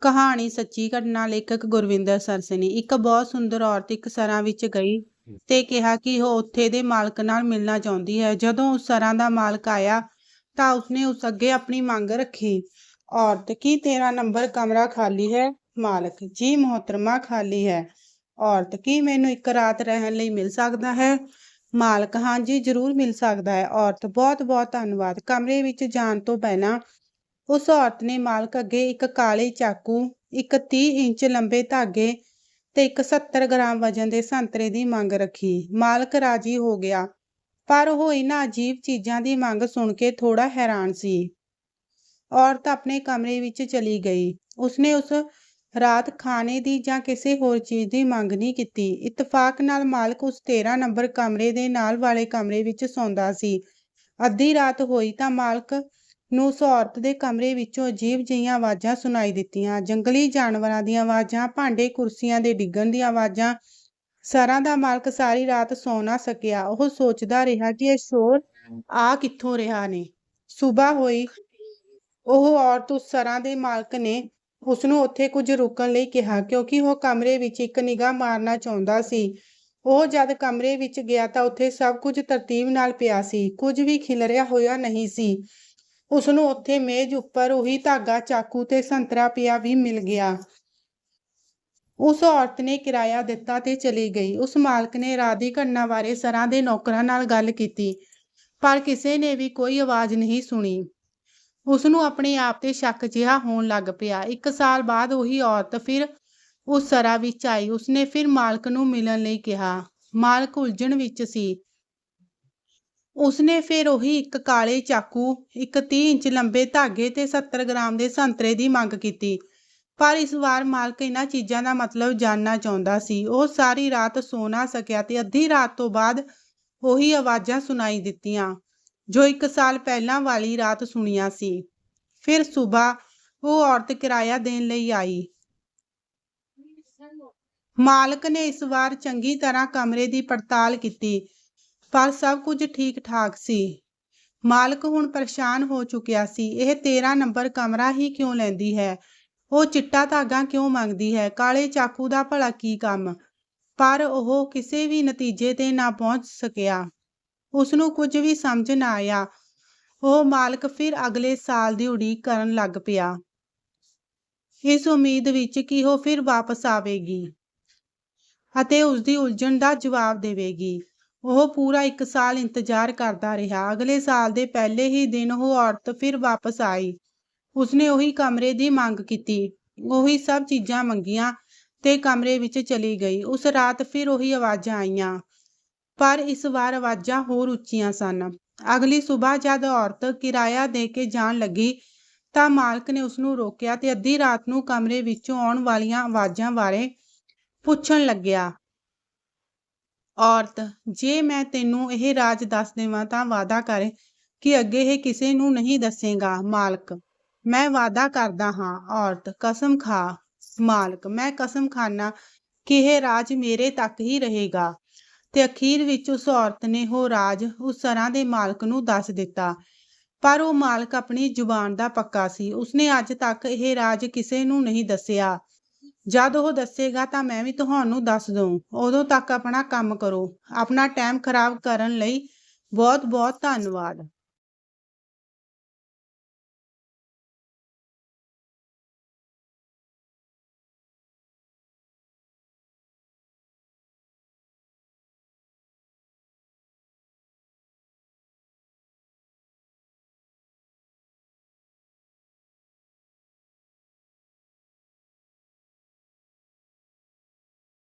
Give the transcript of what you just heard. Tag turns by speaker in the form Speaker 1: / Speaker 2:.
Speaker 1: ਕਹਾਣੀ ਸੱਚੀ ਘਟਨਾ ਲੇਖਕ ਗੁਰਵਿੰਦਰ ਸਰਸਨੀ ਇੱਕ ਬਹੁਤ ਸੁੰਦਰ ਔਰਤ ਇੱਕ ਸਰਾਂ ਵਿੱਚ ਗਈ ਤੇ ਕਿਹਾ ਕਿ ਉਹ ਉੱਥੇ ਦੇ ਮਾਲਕ ਨਾਲ ਮਿਲਣਾ ਚਾਹੁੰਦੀ ਹੈ। ਜਦੋਂ ਉਸ ਸਰਾਂ ਦਾ ਮਾਲਕ ਆਇਆ ਤਾਂ ਉਸਨੇ ਉਸ ਅੱਗੇ ਆਪਣੀ ਮੰਗ ਰੱਖੀ। ਔਰਤ, ਕੀ ਤੇਰਾ ਨੰਬਰ ਕਮਰਾ ਖਾਲੀ ਹੈ? ਮਾਲਕ, ਜੀ, ਮੁਹਤਰਮਾ ਖਾਲੀ ਹੈ। ਔਰਤ, ਕੀ ਮੈਨੂੰ ਇੱਕ ਰਾਤ ਰਹਿਣ ਲਈ ਮਿਲ ਸਕਦਾ ਹੈ? ਮਾਲਕ ਹਾਂਜੀ ਜ਼ਰੂਰ ਮਿਲ ਸਕਦਾ ਹੈ। ਔਰਤ ਬਹੁਤ ਬਹੁਤ ਧੰਨਵਾਦ। ਕਮਰੇ ਵਿੱਚ ਜਾਣ ਤੋਂ ਪਹਿਲਾਂ ਉਸ ਔਰਤ ਨੇ ਮਾਲਕ ਅੱਗੇ ਇੱਕ ਕਾਲੇ ਚਾਕੂ, ਇੱਕ 30 ਇੰਚ ਲੰਬੇ ਧਾਗੇ ਤੇ ਇੱਕ 70 ਗ੍ਰਾਮ ਵਜ਼ਨ ਦੇ ਸੰਤਰੇ ਦੀ ਮੰਗ ਰੱਖੀ। ਮਾਲਕ ਰਾਜੀ ਹੋ ਗਿਆ, ਪਰ ਉਹ ਇਹਨਾਂ ਅਜੀਬ ਚੀਜ਼ਾਂ ਦੀ ਮੰਗ ਸੁਣ ਕੇ ਥੋੜਾ ਹੈਰਾਨ ਸੀ। ਔਰਤ ਆਪਣੇ ਕਮਰੇ ਵਿੱਚ ਚਲੀ ਗਈ। ਉਸਨੇ ਉਸ ਰਾਤ ਖਾਣੇ ਦੀ ਜਾਂ ਕਿਸੇ ਹੋਰ ਚੀਜ਼ ਦੀ ਮੰਗ ਨਹੀਂ ਕੀਤੀ। ਇਤਫਾਕ ਨਾਲ ਮਾਲਕ ਉਸ 13 ਨੰਬਰ ਕਮਰੇ ਦੇ ਨਾਲ ਵਾਲੇ ਕਮਰੇ ਵਿੱਚ ਸੌਂਦਾ ਸੀ। ਅੱਧੀ ਰਾਤ ਹੋਈ ਤਾਂ ਮਾਲਕ ਨੂੰ ਉਸ ਔਰਤ ਦੇ ਕਮਰੇ ਵਿੱਚੋਂ ਅਜੀਬ ਜਿਹੀਆਂ ਆਵਾਜ਼ਾਂ ਸੁਣਾਈ ਦਿੱਤੀਆਂ। ਜੰਗਲੀ ਜਾਨਵਰਾਂ ਦੀਆਂ ਆਵਾਜ਼ਾਂ, ਭਾਂਡੇ ਕੁਰਸੀਆਂ ਦੇ ਡਿੱਗਣ ਦੀਆਂ ਆਵਾਜ਼ਾਂ, ਸਰਾਂ ਦਾ ਮਾਲਕ ਸਾਰੀ ਰਾਤ ਸੌ ਨਾ ਸਕਿਆ। ਉਹ ਸੋਚਦਾ ਰਿਹਾ ਕਿ ਇਹ ਸ਼ੋਰ ਆ ਕਿੱਥੋਂ ਰਿਹਾ ਨੇ। ਸਵੇਰ ਹੋਈ। ਉਹ ਔਰਤ ਉਸ ਸਰਾਂ ਦੇ ਮਾਲਕ ਨੇ ਉਸ ਨੂੰ ਉੱਥੇ ਕੁਝ ਰੁਕਣ ਲਈ ਕਿਹਾ, ਕਿਉਂਕਿ ਉਹ ਕਮਰੇ ਵਿੱਚ ਇੱਕ ਨਿਗਾਹ ਮਾਰਨਾ ਚਾਹੁੰਦਾ ਸੀ। ਉਹ ਜਦ ਕਮਰੇ ਵਿੱਚ ਗਿਆ ਤਾਂ ਉੱਥੇ ਸਭ ਕੁਝ ਤਰਤੀਬ ਨਾਲ ਪਿਆ ਸੀ। ਕੁਝ ਵੀ ਖਿਲਰਿਆ ਹੋਇਆ ਨਹੀਂ ਸੀ। ਉਸ ਨੂੰ ਉੱਥੇ ਮੇਜ਼ ਉੱਪਰ ਉਹੀ ਧਾਗਾ, ਚਾਕੂ ਤੇ ਸੰਤਰਾ ਪਿਆ ਵੀ ਮਿਲ ਗਿਆ। ਉਸ ਔਰਤ ਨੇ ਕਿਰਾਇਆ ਦਿੱਤਾ ਤੇ ਚਲੀ ਗਈ। ਉਸ ਮਾਲਕ ਨੇ ਰਾਧੀ ਘਟਨਾ ਬਾਰੇ ਸਰਾਂ ਦੇ ਨੌਕਰਾਂ ਨਾਲ ਗੱਲ ਕੀਤੀ, ਪਰ ਕਿਸੇ ਨੇ ਵੀ ਕੋਈ ਆਵਾਜ਼ ਨਹੀਂ ਸੁਣੀ। ਉਸ ਨੂੰ ਆਪਣੇ ਆਪ ਤੇ ਸ਼ੱਕ ਜਿਹਾ ਹੋਣ ਲੱਗ ਪਿਆ। ਇੱਕ ਸਾਲ ਬਾਅਦ ਉਹੀ ਔਰਤ ਫਿਰ ਉਸ ਸਰਾ ਵਿੱਚ ਆਈ। ਉਸਨੇ ਫਿਰ ਮਾਲਕ ਨੂੰ ਮਿਲਣ ਲਈ ਕਿਹਾ। ਮਾਲਕ ਉਲਝਣ ਵਿੱਚ ਸੀ। ਉਸਨੇ ਫਿਰ ਉਹੀ ਇੱਕ ਕਾਲੇ ਚਾਕੂ, ਇੱਕ 30 ਇੰਚ ਲੰਬੇ ਧਾਗੇ ਤੇ 70 ਗ੍ਰਾਮ ਦੇ ਸੰਤਰੇ ਦੀ ਮੰਗ ਕੀਤੀ। ਪਰ ਇਸ ਵਾਰ ਮਾਲਕ ਇਹਨਾਂ ਚੀਜ਼ਾਂ ਦਾ ਮਤਲਬ ਜਾਣਨਾ ਚਾਹੁੰਦਾ ਸੀ। ਉਹ ਸਾਰੀ ਰਾਤ ਸੌ ਨਾ ਸਕਿਆ ਤੇ ਅੱਧੀ ਰਾਤ ਤੋਂ ਬਾਅਦ ਉਹੀ ਆਵਾਜ਼ਾਂ ਸੁਣਾਈ ਦਿੱਤੀਆਂ, ਜੋ ਇੱਕ ਸਾਲ ਪਹਿਲਾਂ ਵਾਲੀ ਰਾਤ ਸੁਣੀਆਂ ਸੀ। ਫਿਰ ਸਵੇਰ ਉਹ ਔਰਤ ਕਿਰਾਇਆ ਦੇਣ ਲਈ ਆਈ। ਮਾਲਕ ਨੇ ਇਸ ਵਾਰ ਚੰਗੀ ਤਰ੍ਹਾਂ ਕਮਰੇ ਦੀ ਪੜਤਾਲ ਕੀਤੀ। ਪਰ ਸਭ ਕੁਝ ਠੀਕ ਠਾਕ ਸੀ। ਮਾਲਕ ਹੁਣ ਪਰੇਸ਼ਾਨ ਹੋ ਚੁੱਕਿਆ ਸੀ, ਇਹ 13 ਨੰਬਰ ਕਮਰਾ ਹੀ ਕਿਉਂ ਲੈਂਦੀ ਹੈ? ਉਹ ਚਿੱਟਾ ਧਾਗਾ ਕਿਉਂ ਮੰਗਦੀ ਹੈ? ਕਾਲੇ ਚਾਕੂ ਦਾ ਭਲਾ ਕੀ ਕੰਮ? ਪਰ ਉਹ ਕਿਸੇ ਵੀ ਨਤੀਜੇ ਤੇ ਨਾ ਪਹੁੰਚ ਸਕਿਆ। ਉਸ ਨੂੰ ਕੁਝ ਵੀ ਸਮਝ ਨਾ ਆਇਆ। ਉਹ ਮਾਲਕ ਫਿਰ ਅਗਲੇ ਸਾਲ ਦੀ ਉਡੀਕ ਕਰਨ ਲੱਗ ਪਿਆ। ਇਸ ਉਮੀਦ ਵਿੱਚ ਕਿ ਉਹ ਫਿਰ ਵਾਪਸ ਆਵੇਗੀ ਅਤੇ ਉਸ ਦੀ ਉਲਝਣ ਦਾ ਜਵਾਬ ਦੇਵੇਗੀ। ਉਹ ਪੂਰਾ ਇੱਕ ਸਾਲ ਇੰਤਜ਼ਾਰ ਕਰਦਾ ਰਿਹਾ। ਅਗਲੇ ਸਾਲ ਦੇ ਪਹਿਲੇ ਹੀ ਦਿਨ ਉਹ ਔਰਤ ਫਿਰ ਵਾਪਸ ਆਈ। ਉਸਨੇ ਉਹੀ ਕਮਰੇ ਦੀ ਮੰਗ ਕੀਤੀ। ਉਹੀ ਸਭ ਚੀਜ਼ਾਂ ਮੰਗੀਆਂ ਤੇ ਕਮਰੇ ਵਿੱਚ ਚਲੀ ਗਈ। ਉਸ ਰਾਤ ਫਿਰ ਉਹੀ ਆਵਾਜ਼ਾਂ ਆਈਆਂ। ਪਰ ਇਸ ਵਾਰ ਆਵਾਜ਼ਾਂ ਹੋਰ ਉੱਚੀਆਂ ਸਨ। ਅਗਲੀ ਸਵੇਰ ਜਦ ਔਰਤ ਕਿਰਾਇਆ ਦੇ ਕੇ ਜਾਣ ਲੱਗੀ ਤਾਂ ਮਾਲਕ ਨੇ ਉਸ ਨੂੰ ਰੋਕਿਆ ਤੇ ਅੱਧੀ ਰਾਤ ਨੂੰ ਕਮਰੇ ਵਿੱਚੋਂ ਆਉਣ ਵਾਲੀਆਂ ਆਵਾਜ਼ਾਂ ਬਾਰੇ ਪੁੱਛਣ ਲੱਗਿਆ। ਔਰਤ, ਜੇ ਮੈਂ ਤੈਨੂੰ ਇਹ ਰਾਜ ਦੱਸ ਦੇਵਾਂ ਤਾਂ ਵਾਅਦਾ ਕਰ ਕਿ ਅੱਗੇ ਇਹ ਕਿਸੇ ਨੂੰ ਨਹੀਂ ਦੱਸੇਗਾ। ਮਾਲਕ, ਮੈਂ ਵਾਅਦਾ ਕਰਦਾ ਹਾਂ, ਔਰਤ, ਕਸਮ ਖਾ। ਮਾਲਕ, ਮੈਂ ਕਸਮ ਖਾਨਾ ਕਿ ਇਹ ਰਾਜ ਮੇਰੇ ਤੱਕ ਹੀ ਰਹੇਗਾ। ਤੇ ਅਖੀਰ ਵਿੱਚ ਉਸ ਔਰਤ ਨੇ ਉਹ ਰਾਜ ਉਸ ਸਰਾਂ ਦੇ ਮਾਲਕ ਨੂੰ ਦੱਸ ਦਿੱਤਾ। ਪਰ ਉਹ ਮਾਲਕ ਆਪਣੀ ਜ਼ੁਬਾਨ ਦਾ ਪੱਕਾ ਸੀ। ਉਸਨੇ ਅੱਜ ਤੱਕ ਇਹ ਰਾਜ ਕਿਸੇ ਨੂੰ ਨਹੀਂ ਦੱਸਿਆ। ਜਦ ਉਹ ਦੱਸੇਗਾ ਤਾਂ ਮੈਂ ਵੀ ਤੁਹਾਨੂੰ ਦੱਸ ਦਊਂ। ਉਦੋਂ ਤੱਕ ਆਪਣਾ ਕੰਮ ਕਰੋ। ਆਪਣਾ ਟਾਈਮ ਖਰਾਬ ਕਰਨ ਲਈ ਬਹੁਤ ਬਹੁਤ ਧੰਨਵਾਦ।